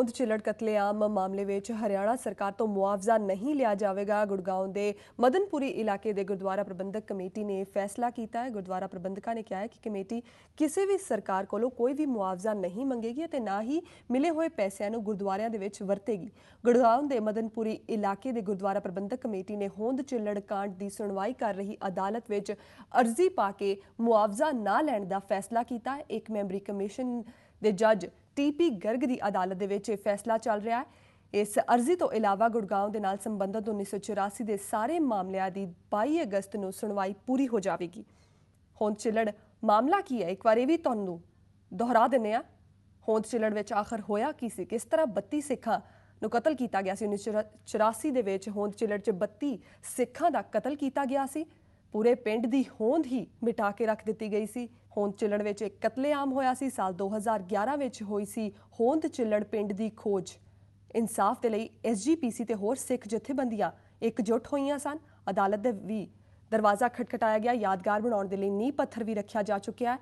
ਹੋਂਦ ਚਿਲੜ ਕਤਲੇਆਮ ਮਾਮਲੇ ਵਿੱਚ ਹਰਿਆਣਾ ਸਰਕਾਰ ਤੋਂ ਮੁਆਵਜ਼ਾ ਨਹੀਂ ਲਿਆ ਜਾਵੇਗਾ। ਗੁੜਗਾਉਂ ਦੇ ਮਦਨਪੁਰੀ ਇਲਾਕੇ ਦੇ ਗੁਰਦੁਆਰਾ ਪ੍ਰਬੰਧਕ ਕਮੇਟੀ ਨੇ ਫੈਸਲਾ ਕੀਤਾ ਹੈ। ਗੁਰਦੁਆਰਾ ਪ੍ਰਬੰਧਕਾਂ ਨੇ ਕਿਹਾ ਹੈ ਕਿ ਕਮੇਟੀ ਕਿਸੇ ਵੀ ਸਰਕਾਰ ਕੋਲੋਂ ਕੋਈ ਵੀ ਮੁਆਵਜ਼ਾ ਨਹੀਂ ਮੰਗੇਗੀ ਅਤੇ ਨਾ ਹੀ ਮਿਲੇ ਹੋਏ ਪੈਸਿਆਂ ਨੂੰ ਗੁਰਦੁਆਰਿਆਂ ਦੇ ਵਿੱਚ ਵਰਤੇਗੀ। ਗੁੜਗਾਉਂ ਦੇ ਮਦਨਪੁਰੀ ਇਲਾਕੇ ਦੇ ਗੁਰਦੁਆਰਾ ਪ੍ਰਬੰਧਕ ਕਮੇਟੀ ਨੇ ਹੋਂਦ ਚਿਲੜ ਕਾਂਡ ਦੀ ਸੁਣਵਾਈ ਕਰ ਰਹੀ ਅਦਾਲਤ ਵਿੱਚ ਅਰਜ਼ੀ ਪਾ ਕੇ ਮੁਆਵਜ਼ਾ ਨਾ ਲੈਣ ਦਾ ਫੈਸਲਾ ਕੀਤਾ। ਇੱਕ ਮੈਂਬਰੀ ਕਮਿਸ਼ਨ ਦੇ ਜੱਜ ਟੀਪੀ ਗਰਗ ਦੀ ਅਦਾਲਤ ਦੇ ਵਿੱਚ ਇਹ ਫੈਸਲਾ ਚੱਲ ਰਿਹਾ ਹੈ। ਇਸ ਅਰਜ਼ੀ ਤੋਂ ਇਲਾਵਾ ਗੁੜਗਾਉਂ ਦੇ ਨਾਲ ਸੰਬੰਧਿਤ 1984 ਦੇ ਸਾਰੇ ਮਾਮਲਿਆਂ ਦੀ 22 ਅਗਸਤ ਨੂੰ ਸੁਣਵਾਈ ਪੂਰੀ ਹੋ ਜਾਵੇਗੀ। ਹੋਂਦ ਚਿਲੜ, ਮਾਮਲਾ ਕੀ ਹੈ? ਇੱਕ ਵਾਰ ਇਹ ਵੀ ਤੁਹਾਨੂੰ ਦੁਹਰਾ ਦਿੰਨੇ ਆ ਹੋਂਦ ਚਿਲੜ ਵਿੱਚ ਆਖਰ ਹੋਇਆ ਕੀ ਸੀ? ਕਿਸ ਤਰ੍ਹਾਂ 32 ਸਿੱਖਾਂ ਨੂੰ ਕਤਲ ਕੀਤਾ ਗਿਆ ਸੀ? 1984 ਦੇ ਵਿੱਚ ਹੋਂਦ ਚਿਲੜ 'ਚ 32 ਸਿੱਖਾਂ ਦਾ ਕਤਲ ਕੀਤਾ ਗਿਆ ਸੀ। ਪੂਰੇ ਪਿੰਡ ਦੀ ਹੋਂਦ ਹੀ ਮਿਟਾ ਕੇ ਰੱਖ ਦਿੱਤੀ ਗਈ ਸੀ। ਹੋਂਦ ਚਿਲੜ ਵਿੱਚ ਇੱਕ ਕਤਲੇਆਮ ਹੋਇਆ ਸੀ। ਸਾਲ 2011 ਵਿੱਚ ਹੋਈ ਸੀ ਹੋਂਦ ਚਿਲੜ ਪਿੰਡ ਦੀ ਖੋਜ। ਇਨਸਾਫ ਦੇ ਲਈ ਐਸਜੀਪੀਸੀ ਤੇ ਹੋਰ ਸਿੱਖ ਜਥੇਬੰਦੀਆਂ ਇਕਜੁੱਟ ਹੋਈਆਂ ਸਨ। ਅਦਾਲਤ ਦੇ ਵੀ ਦਰਵਾਜ਼ਾ ਖਟਖਟਾਇਆ ਗਿਆ। ਯਾਦਗਾਰ ਬਣਾਉਣ ਦੇ ਲਈ ਨੀਂਹ ਪੱਥਰ ਵੀ ਰੱਖਿਆ ਜਾ ਚੁੱਕਿਆ ਹੈ।